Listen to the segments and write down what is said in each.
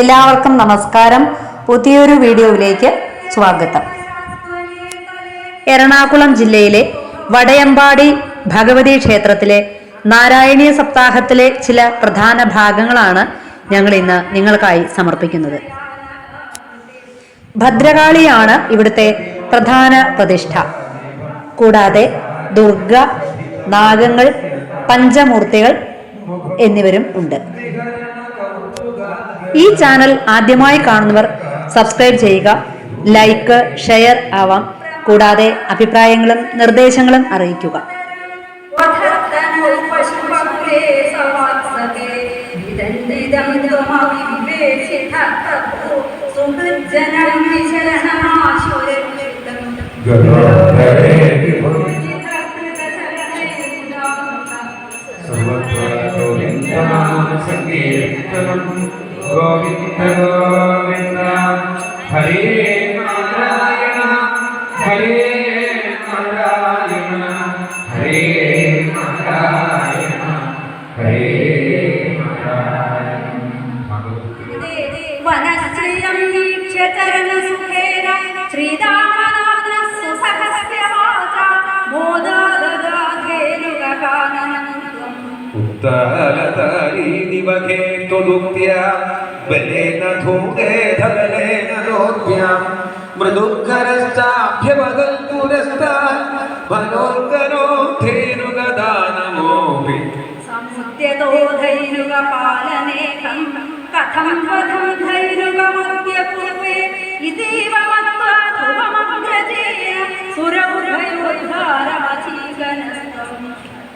എല്ലാവർക്കും നമസ്കാരം. പുതിയൊരു വീഡിയോയിലേക്ക് സ്വാഗതം. എറണാകുളം ജില്ലയിലെ വടയമ്പാടി ഭഗവതി ക്ഷേത്രത്തിലെ നാരായണീയ സപ്താഹത്തിലെ ചില പ്രധാന ഭാഗങ്ങളാണ് ഞങ്ങൾ ഇന്ന് നിങ്ങൾക്കായി സമർപ്പിക്കുന്നത്. ഭദ്രകാളിയാണ് ഇവിടുത്തെ പ്രധാന പ്രതിഷ്ഠ. കൂടാതെ ദുർഗ നാഗങ്ങൾ പഞ്ചമൂർത്തികൾ എന്നിവരും ഉണ്ട്. ഈ ചാനൽ ആദ്യമായി കാണുന്നവർ സബ്സ്ക്രൈബ് ചെയ്യുക ലൈക്ക് ഷെയർ ആവാം കൂടാതെ അഭിപ്രായങ്ങളും നിർദ്ദേശങ്ങളും അറിയിക്കുക Good. గోవింద గోవింద హరే నారాయణ హరే నారాయణ హరే నారాయణ. హరే వనశ్రియం వీక్షతరణ సుఖేన శ్రీరామనామ సుసహస్య వాచ మోదాదదాఖేనుగకాననం ఉత్తలతారీ ബലേന ധൂമേ ധബലേന നോദ്യാം മൃദുക്കരസ്ഥാഭ്യമകൽപുരസ്ഥാൻ ഭലോത്കരോ ധേനുഗദാനമോപി സംസ്ഥിതോധൈരുക പാലനേകം കഥം ത്വധം ധൈരുക മധ്യപൂർവേ ഇതീവ മത്വാ ധ്രുവമഗ്രജേയ സുരമുഖയോദ്ധാരമധീകനസ്ഥ.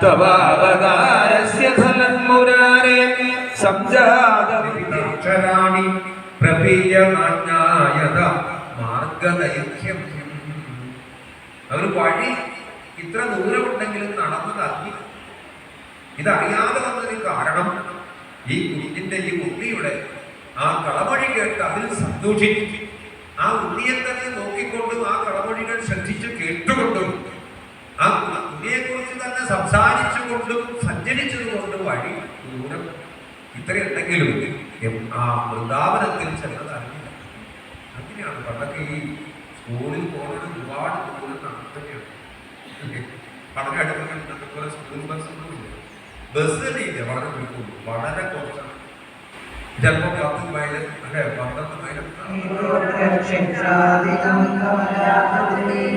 തവാവതാരസ്യ വഴി ഇത്ര ദൂരമുണ്ടെങ്കിലും നടന്നതല്ല ഇതറിയാതെ വന്നതിന് കാരണം ഈ കുഞ്ഞിന്റെ ഈ ഉണ്ണിയുടെ ആ കളമൊഴി കേട്ട് അതിൽ സന്തോഷിക്കും ആ ഉണ്ണിയെ തന്നെ നോക്കിക്കൊണ്ടും ആ കളമൊഴികൾ ശ്രദ്ധിച്ചു കേട്ടുകൊണ്ടും സംസാരിച്ചുകൊണ്ടും സഞ്ചരിച്ചതുകൊണ്ടും വഴി ദൂരം ഇത്രയുണ്ടെങ്കിലും ആ വൃന്ദാവനത്തിൽ ചെന്നത് അറിഞ്ഞില്ല അങ്ങനെയാണ് പണ്ടൊക്കെ ഈ സ്കൂളിൽ പോകുന്നത് ഒരുപാട് ദൂരം നടത്തുകയാണ്. വളരെ അടുത്തുള്ള അതുപോലെ സ്കൂൾ ബസ്സൊന്നും ഇല്ല ബസ് തന്നെ ഇല്ല വളരെ ചുരുക്കമുള്ളൂ വളരെ കുറച്ചാണ്. ചിലപ്പോൾ പത്ത് മൈൽ അല്ലെ? പന്ത്രണ്ട് മൈൽ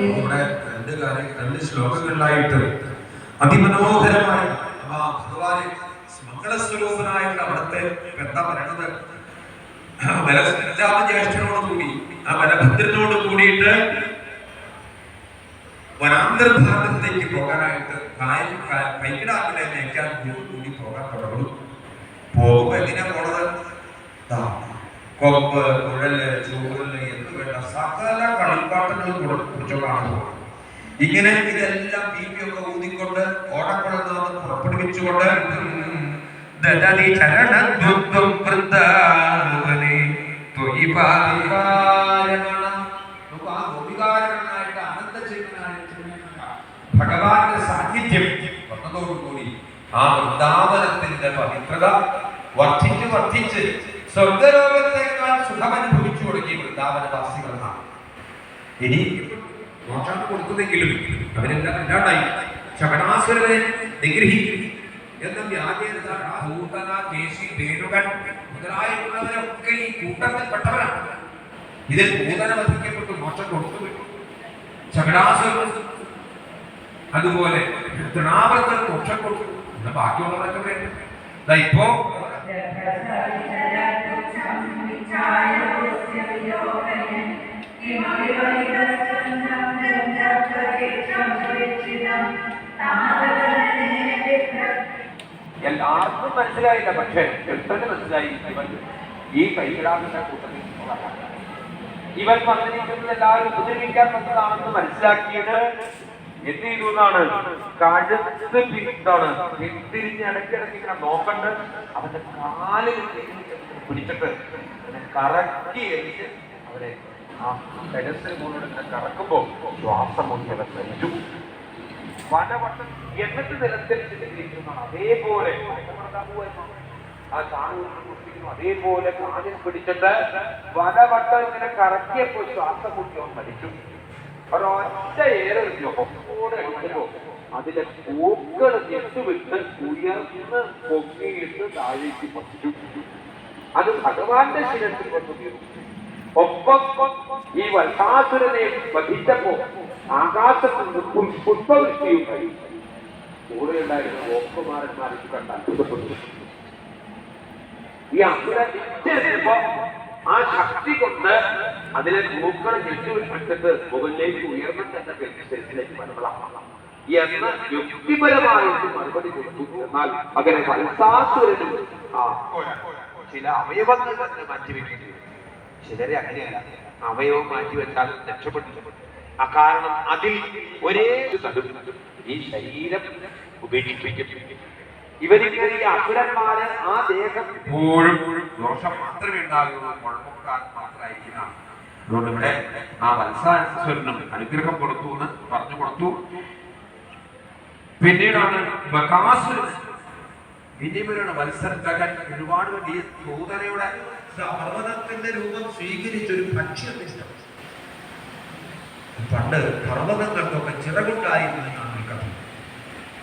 നമ്മുടെ രണ്ട് കാര്യം രണ്ട് ശ്ലോകങ്ങളിലായിട്ട് അതിമനോഹരമായി ഭഗവാനെ മംഗളസ്വരൂപനായിട്ട് അവിടുത്തെ എന്താ പറയണത്. ജ്യേഷ്ഠനോട് കൂടി ആ ബലഭദ്രനോട് കൂടിയിട്ട് വനാന്തർഭാഗത്തേക്ക് പോകാനായിട്ട് കായൽ കൈകിടാക്കിലെ നയിക്കാൻ കൂടി പോകാൻ തുടങ്ങും പോകുമ്പോ എങ്ങനെ പോണത്? കൊമ്പ് കുഴൽ ചൂരൽ എന്ന് വേണ്ട സകല കളിപ്പാട്ടങ്ങളും കുറിച്ചുകൊണ്ടാണ് പോകുന്നത് ഇങ്ങനെ ഇതെല്ലാം ബീപിയൊക്കെ ഊതിക്കൊണ്ട് ഓടക്കുഴന്ന് പുറപ്പെടുവിച്ചുകൊണ്ട് ദദതി ആനന്ദചേതനായിട്ട് ഭഗവാന്റെ സാന്നിധ്യം വന്നതോടുകൂടി ആ വൃന്ദാവനത്തിന്റെ പവിത്രത വർദ്ധിച്ച് വർദ്ധിച്ച് സ്വർഗലോകത്തേക്കാൾ സുഖമനുഭവിച്ചു തുടങ്ങി വൃന്ദാവനവാസികളാണ് ഇനി മോക്ഷം കൊടുക്കുന്നെങ്കിലും അവരെല്ലാം ഇല്ലാണ്ടായി ശകടാസുരനെ നിഗ്രഹിക്കും എന്ന വ്യാജേന ഭൂതന കേശി ഈ കൂട്ടത്തിൽപ്പെട്ടവരാണ് ഇതിൽ വധിക്കപ്പെട്ടു മോക്ഷം കൊടുത്തു ശകടാസുരൻ അതുപോലെ തൃണാവർത്തൻ മോക്ഷം കൊടുത്തു. പിന്നെ ബാക്കിയുള്ളവരൊക്കെ വേണ്ട ഇപ്പോ എല്ലാവർക്കും മനസ്സിലായില്ല പക്ഷേ കൃഷ്ണന് മനസ്സിലായി ഇവൻ ഈ കൈലാസിന്റെ കൂട്ടത്തിൽ. ഇവൻ വന്നിരിക്കുന്നത് എല്ലാവരും ഉപദ്രവിക്കാൻ വന്നതാണെന്ന് മനസ്സിലാക്കിയത് എന്ത് ചെയ്തു എന്നാണ്? കഴുത്ത് എന്താണ് പിന്തിരിഞ്ഞ് ഇടയ്ക്കിടയ്ക്ക് ഇങ്ങനെ നോക്കണ്ട് അവന്റെ കാലിൽ പിടിച്ചിട്ട് കറക്കി എറിഞ്ഞ് അവരെ ആ ടെരസിൽ മുകളിൽ കറക്കുമ്പോൾ കറക്കുമ്പോ ശ്വാസം മുങ്ങി അവൻ മരിച്ചു വനവട്ടം എന്നിട്ട് ഇരിക്കുന്നതാണ്. അതേപോലെ ആ അതേപോലെ കാലിൽ പിടിച്ചിട്ട് വനവട്ടം ഇങ്ങനെ കറക്കിയപ്പോൾ ശ്വാസം മുട്ടി അവൻ മരിച്ചു. ഒരൊറ്റ ഏറെ അതിലെ പൂക്കൾ ഞെട്ടുവിട്ട് ഉയർന്ന് പൊങ്ങിയിട്ട് താഴേക്ക് പറ്റിച്ചു അത് ഭഗവാന്റെ ശിരത്തിൽ ഒപ്പം ഈ വത്സാസുരനെ വധിച്ചപ്പോ ആകാശത്ത് നിൽക്കും പുഷ്പവൃഷ്ടിയും കൂടെ ഉണ്ടായിരുന്ന ഓപ്പമാരന്മാർ ഇത് കണ്ട് അത്ഭുതപ്പെട്ടു ഈ അസുരൻ നിശ്ചയിച്ചപ്പോ ആ ശക്തി കൊണ്ട് അതിലെ പൂക്കൾ പക്ഷത്ത് മുകളിലേക്ക് ഉയർന്ന എന്ന ശരീരത്തിലേക്ക് മനസ്സിലാക്കാം എന്ന് യുക്തിപരമായിട്ട് മറുപടി കൊടുത്തു. എന്നാൽ അങ്ങനെ വത്സാസുരനും ചില അവയവങ്ങൾ തന്നെ മാറ്റിവെക്കേണ്ടി ചിലരെ അങ്ങനെയല്ല. അവയവം മാറ്റിവെച്ചാൽ രക്ഷപ്പെട്ടു അക്കാരണം അതിൽ ഒരേ ഈ ശരീരം ഉപേക്ഷിപ്പിക്കും. ഇവരിങ്ങനെ ഈ അസുരന്മാരെ ആ ദേഹം എപ്പോഴും ദോഷം മാത്രമേ ഉണ്ടാകുള്ളൂ കുഴപ്പക്കാർ മാത്രമായിരിക്കുന്ന അതുകൊണ്ട് ഇവിടെ ആ വത്സാസുരനും അനുഗ്രഹം കൊടുത്തു എന്ന് പറഞ്ഞു കൊടുത്തു. പിന്നീടാണ് ബകാസുരൻ ഇനിവരാണ് മത്സരത്തകൻ ഒരുപാട് വലിയ സൂതനയുടെ പർവതത്തിന്റെ രൂപം സ്വീകരിച്ചൊരു പക്ഷി അന്വേഷിച്ചത് പണ്ട് പർവതങ്ങൾക്കൊക്കെ ചിറകുണ്ടായിരുന്നു എന്നാണ് കഥ.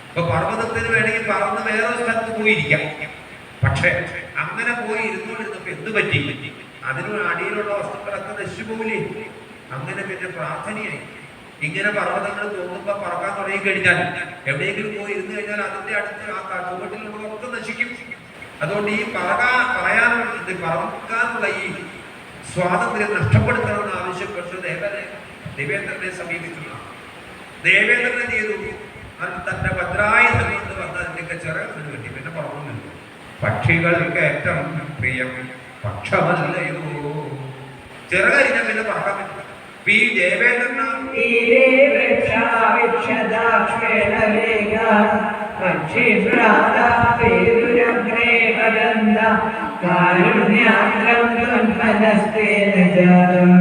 ഇപ്പൊ പർവതത്തിന് വേണമെങ്കിൽ പറന്ന് വേറെ സ്ഥലത്ത് പോയിരിക്കാം. പക്ഷേ അങ്ങനെ പോയി ഇരുന്നോണ്ടിരുന്നപ്പോ എന്ത് പറ്റി? അതിന് അടിയിലുള്ള വസ്തുക്കളൊക്കെ നശിപോലെ അങ്ങനെ പിന്നെ പ്രാർത്ഥനയായി. ഇങ്ങനെ പർവതങ്ങൾ തോന്നുമ്പോ പറക്കാൻ തുടങ്ങി കഴിഞ്ഞാൽ എവിടെയെങ്കിലും പോയി ഇരുന്ന് കഴിഞ്ഞാൽ അതിന്റെ അടുത്ത് ആ കാട്ടുകൊട്ടിലുള്ളതൊക്കെ നശിക്കും. അതുകൊണ്ട് ഈ പറകാ പറയാനുള്ള പറക്കാനുള്ള ഈ സ്വാതന്ത്ര്യം നഷ്ടപ്പെടുത്തണമെന്ന് ആവശ്യപ്പെട്ട് ദേവനെ ദേവേന്ദ്രനെ സമീപിക്കുന്നതാണ് ദേവേന്ദ്രനെ ചെയ്തു. തന്റെ ഭദ്രായുധം കൊണ്ട് വന്ന് അതിന്റെ ചിറകിന് പറ്റി പിന്നെ പറഞ്ഞു. പക്ഷികൾക്ക് ഏറ്റവും പ്രിയം പക്ഷമല്ലയോ ചിറകരിഞ്ഞ പിന്നെ പറക്കാൻ പറ്റും ഇപ്പൊ ഈ കാരുണ്യാത്രം തീരെ വൃക്ഷാവിക്ഷദാക്ഷേണവേഗ പക്ഷിഭ്രാതാപേരുരഗ്രേ വരന്ത കാരുണ്യാദ്രം ത്വന്മനസ്തേന ജാതം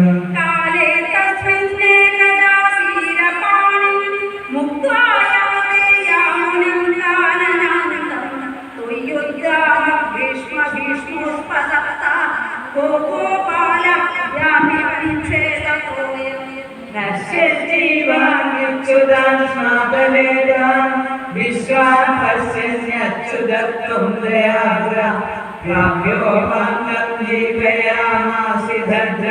നശ്യജീവാന്യുച്യുതാത്മാതവേദാം വിശ്വാഭസ്യച്യുതത്വം ദയാഗ്ര. പ്രാപ്യോപാന്തം ജീവയാമാസി ഭദ്ര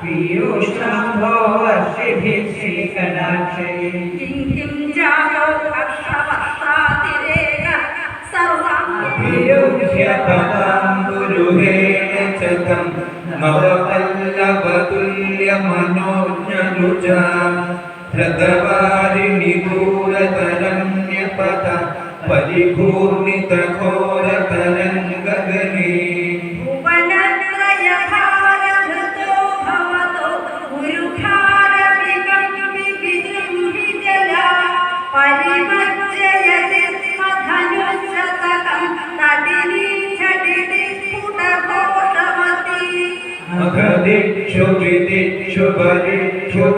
പീയൂഷംഭോ വർഷിഭിः ശ്രീകടാക്ഷൈः കിം കിം ജായോ ഹർഷവർഷാതിരേക സർവം വിരുഹ്യപദാം ഗുരുഹേണ ച തം നവപല്ലവതുല്യമനോജ്ഞനുജ ప్రదవారి నిగూఢతరణ్యపత పరిభూర్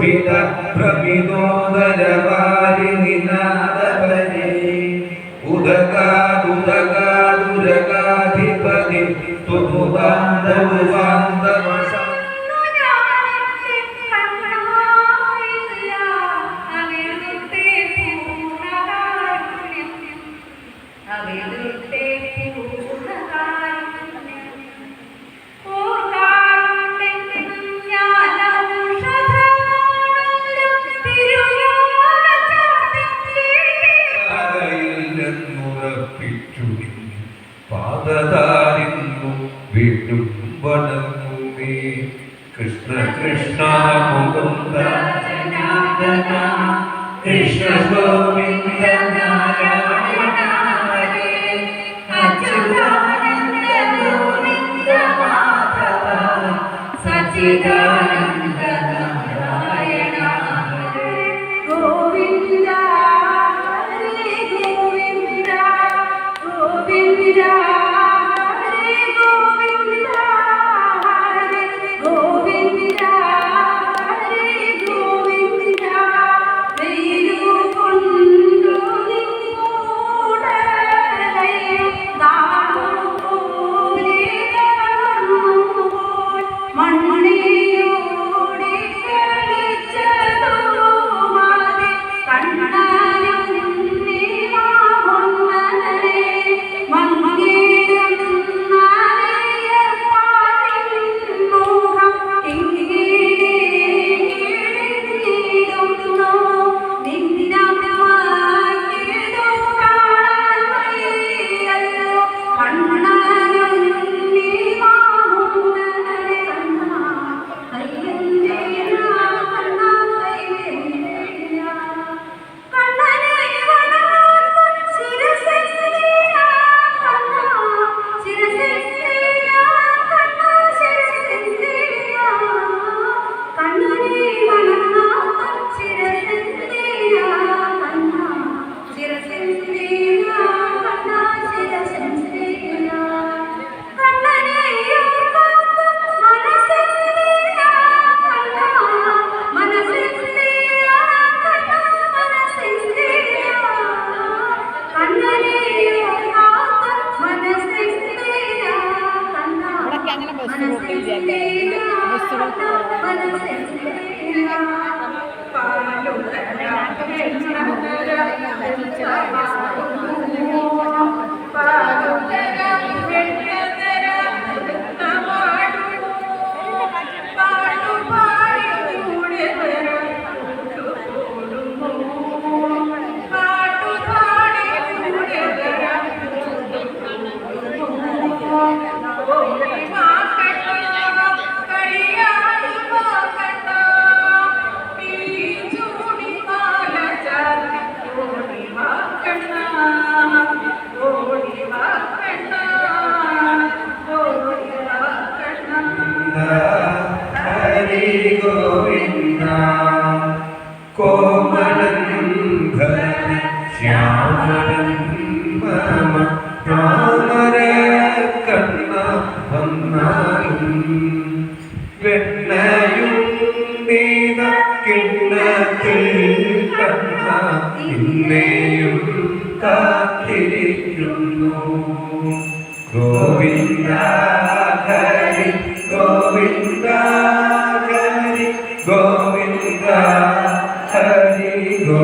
vida pra mim ുറപ്പിച്ചു പാദതാരിന്നു വീണ്ടും വണങ്ങുമേ Krishna Krishna Mukunda Krishna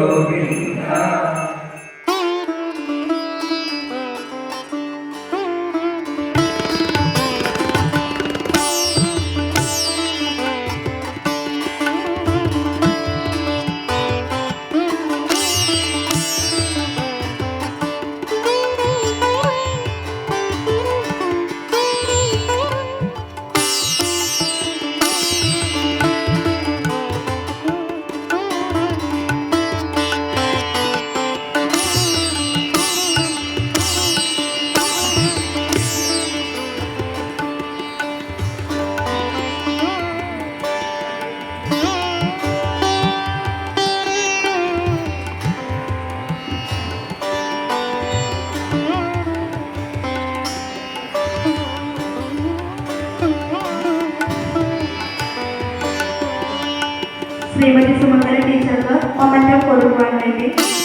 Govinda. one minute.